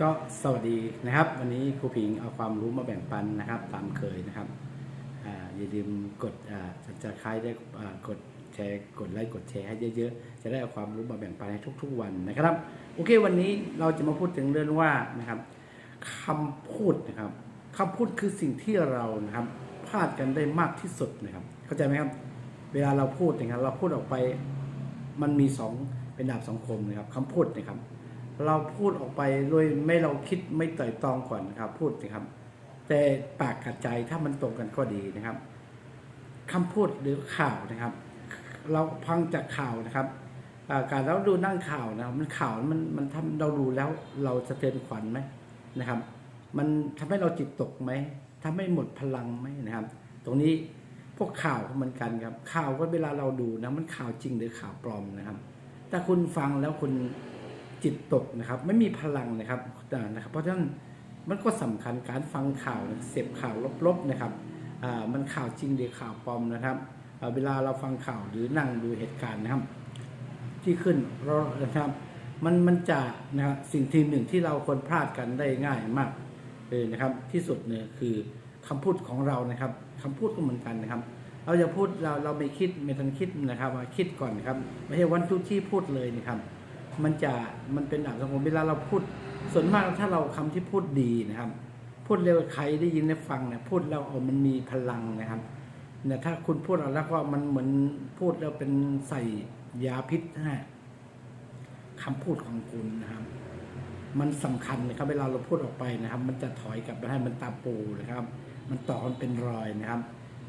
ก็สวัสดีนะครับ วันนี้ครูผิงเอาความรู้มาแบ่งปันนะครับ ตามเคยนะครับออย่าลืมกดจะคล้ายได้กดแชร์กดไลค์กดแชร์ให้เยอะๆ จะได้เอาความรู้มาแบ่งปันให้ทุก ๆ วันนะครับ โอเค วันนี้เราจะมาพูดถึงเรื่องว่านะครับคำพูดนะครับคำพูดคือสิ่งที่เรานะครับพลาดกันได้มากที่สุดนะครับ เข้าใจไหมครับ เวลาเราพูดนะครับเราพูดออกไปมันมีสองเป็นดาบสองคมนะครับคำพูดนะครับ เราพูดออกไปโดยไม่เราคิดไม่ไตร่ตองก่อนนะครับ พูดนะครับ แต่ปากกับใจถ้ามันตรงกันก็ดีนะครับคำพูดหรือข่าวนะครับ เราฟังจากข่าวนะครับอ่าการเราดูนั่งข่าวนะครับมันข่าวมันมันทำเราดูแล้วเราสะเทือนขวัญไหมนะครับ มันทำให้เราจิตตกไหมทำให้หมดพลังไหมนะครับ ตรงนี้พวกข่าวเหมือนกันครับข่าวก็เวลาเราดูนะมันข่าวจริงหรือข่าวปลอมนะครับ ถ้าคุณฟังแล้วคุณ จิตตกนะครับ ไม่มีพลังนะครับนะครับ เพราะฉะนั้นมันก็สำคัญการฟังข่าวเสพข่าวลบๆนะครับอ่ามันข่าวจริงหรือข่าวปลอมนะครับเวลาเราฟังข่าวหรือนั่งดูเหตุการณ์นะครับ ที่ขึ้นเรานะครับมันมันจะนะครับสิ่งที่หนึ่งที่เราควรพลาดกันได้ง่ายมากเลยนะครับ ที่สุดเนี่ยคือคำพูดของเรานะครับคำพูดก็เหมือนกันนะครับ เราจะพูดเราเราไม่คิดไม่ทันคิดนะครับว่าคิดก่อนนะครับไม่ใช่วันทุกที่พูดเลยนะครับ มันจะมันเป็นดาบสังคมเวลาเราพูด ส่วนมากถ้าเราคำที่พูดดีนะครับ พูดเร็วใครได้ยินได้ฟังเนี่ยพูดแล้วเอามันมีพลังนะครับเนี่ยถ้าคุณพูดเอาแล้วก็มันเหมือนพูดแล้วเป็นใส่ยาพิษนะฮะคำพูดของคุณนะครับ มันสำคัญนะครับ เวลาเราพูดออกไปนะครับ มันจะถอยกลับมาให้มันตาปูนะครับ มันต่อมันเป็นรอยนะครับ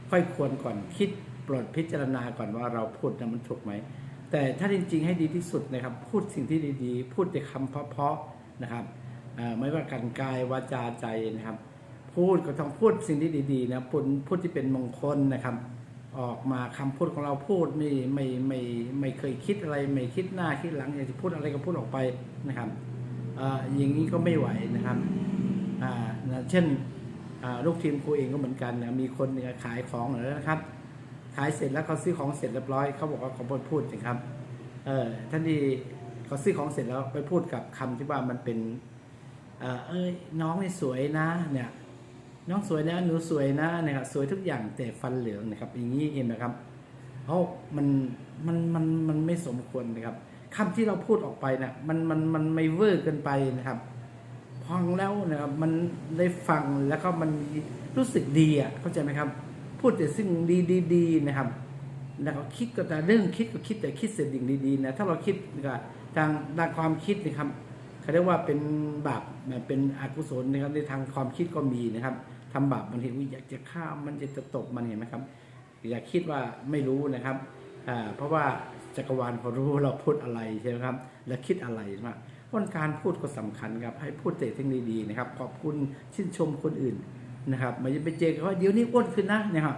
ค่อยควรก่อนคิดโปรดพิจารณาก่อนว่าเราพูดนะมันถูกไหม แต่ถ้าจริงๆให้ดีที่สุดนะครับ พูดสิ่งที่ดีๆ พูดแต่คำเพราะๆนะครับไม่ว่าการกายวาจาใจนะครับ พูดก็ต้องพูดสิ่งที่ดีๆนะพูดพูดที่เป็นมงคลนะครับ ออกมาคำพูดของเราพูดไม่ไม่ไม่ไม่เคยคิดอะไร ไม่คิดหน้าคิดหลังอยากจะพูดอะไรก็พูดออกไปนะครับออย่างนี้ก็ไม่ไหวนะครับเช่นลูกทีมครูเองก็เหมือนกันนะมีคนขายของเหรอนะครับ ขายเสร็จแล้วเขาซื้อของเสร็จเรียบร้อยเขาบอกว่าเขาพูดนะครับเออท่านที่เขาซื้อของเสร็จแล้วไปพูดกับคำที่ว่ามันเป็นเออเอ้ยน้องนี่สวยนะ เนี่ย น้องสวยนะหนูสวยนะนี่ยครับสวยทุกอย่างแต่ฟันเหลืองนะครับ อย่างนี้เห็นไหมครับเพราะมันมันมันมันไม่สมควรนะครับคำที่เราพูดออกไปเนี่ยมันมันมันไม่เวอร์เกินไปนะครับฟังแล้วนะครับมันได้ฟังแล้วก็มันรู้สึกดีอะเข้าใจไหมครับ พูดแต่สิ่งดีดีดีนะครับแล้วก็คิดก็แต่เรื่องคิดก็คิดแต่คิดเสร็จสิ่งดีๆนะถ้าเราคิดก็ทางด้านความคิดนะครับเขาเรียกว่าเป็นบาปเป็นอกุศลนะครับในทางความคิดก็มีนะครับทำบาปบางทีอุ๊ยอยากจะฆ่ามันอยากจะตบมันเห็นไหมครับ อย่าคิดว่าไม่รู้นะครับเพราะว่าจักรวาลเขารู้เราพูดอะไรใช่ไหมครับ และคิดอะไรใช่ไหมเพราะการพูดก็สำคัญครับให้พูดแต่สิ่งดีๆนะครับ ขอบคุณชื่นชมคนอื่น นะครับมันจะไปเจอเขาว่าเดี๋ยวนี้อ้วนขึ้นนะนะครับ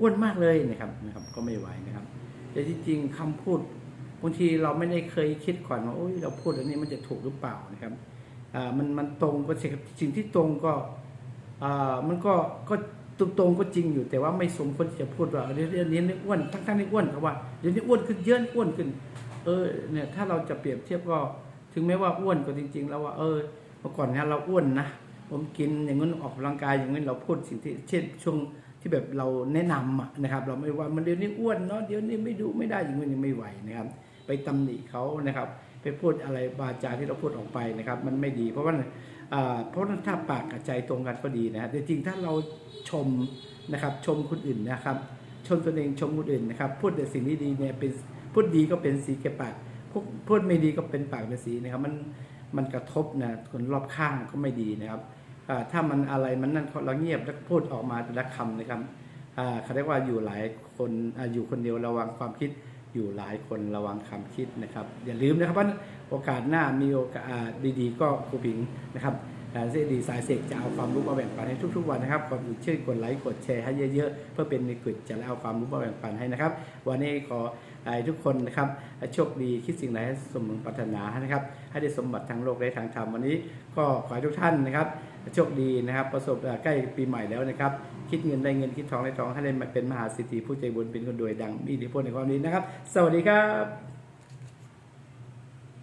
อ้วนมากเลยนะครับนะครับ ก็ไม่ไหวนะครับ แต่ที่จริงคำพูดบางทีเราไม่ได้เคยคิดก่อนว่าโอ้ยเราพูดอันนี้มันจะถูกหรือเปล่านะครับอ่ามันมันตรงก็ใช่ครับสิ่งที่ตรงก็อ่ามันก็ก็ตรงตรงก็จริงอยู่แต่ว่าไม่สมควรจะพูดว่าเดี๋ยวนี้อ้วนทั้งทั้งๆที่อ้วนเขาว่าเดี๋ยวนี้อ้วนขึ้นเยอะอ้วนขึ้น เออเนี่ยถ้าเราจะเปรียบเทียบก็ถึงแม้ว่าอ้วนก็จริง ๆ แล้วว่าเออเมื่อก่อนเนี่ยเราอ้วนนะ ผมกินอย่างนั้นออกกำลังกายอย่างนั้นเราพูดสิ่งที่เช่นช่วงที่แบบเราแนะนำนะครับ เราไม่ว่ามันเดี๋ยวนี้อ้วนเนาะเดี๋ยวนี้ไม่ดูไม่ได้อย่างนี้ไม่ไหวนะครับ ไปตำหนิเขานะครับ ไปพูดอะไรบาจาที่เราพูดออกไปนะครับ มันไม่ดี เพราะว่าเพราะนั้นถ้าปากกับใจตรงกันก็ดีนะฮะแต่จริงถ้าเราชมนะครับชมคนอื่นนะครับ ชมตัวเองชมคนอื่นนะครับ พูดแต่สิ่งที่ดีเนี่ยเป็นพูดดีก็เป็นสีแก่ปากพูดไม่ดีก็เป็นปากเป็นสีนะครับมัน มันกระทบนะคนรอบข้างก็ไม่ดีนะครับถ้ามันอะไรมันนั่นเราเงียบแล้วพูดออกมาแต่ละคำนะครับอ่าเขาเรียกว่าอยู่หลายคนออยู่คนเดียวระวังความคิดอยู่หลายคนระวังคำคิดนะครับ อย่าลืมนะครับว่าโอกาสหน้ามีโอกาสดีๆ ก็ครูผิงนะครับ เสดีสายเสกจะเอาความรู้มาแบ่งปันให้ทุก ๆ วันนะครับก่อนอื่นช่วยกดไลค์กดแชร์ให้เยอะๆ เพื่อเป็นในกลุ่มจะเอาความรู้มาแบ่งปันให้นะครับ วันนี้ขอให้ทุกคนนะครับโชคดีคิดสิ่งใดให้สมหวังปรารถนานะครับ ให้ได้สมบัติทางโลกและทางธรรมวันนี้ ก็ขอให้ทุกท่านนะครับโชคดีนะครับ ประสบใกล้ปีใหม่แล้วนะครับ คิดเงินได้เงินคิดทองได้ทองให้ได้มาเป็นมหาเศรษฐีผู้ใจบุญเป็นคนรวยดังมีอิทธิพลในความดีนะครับ สวัสดีครับ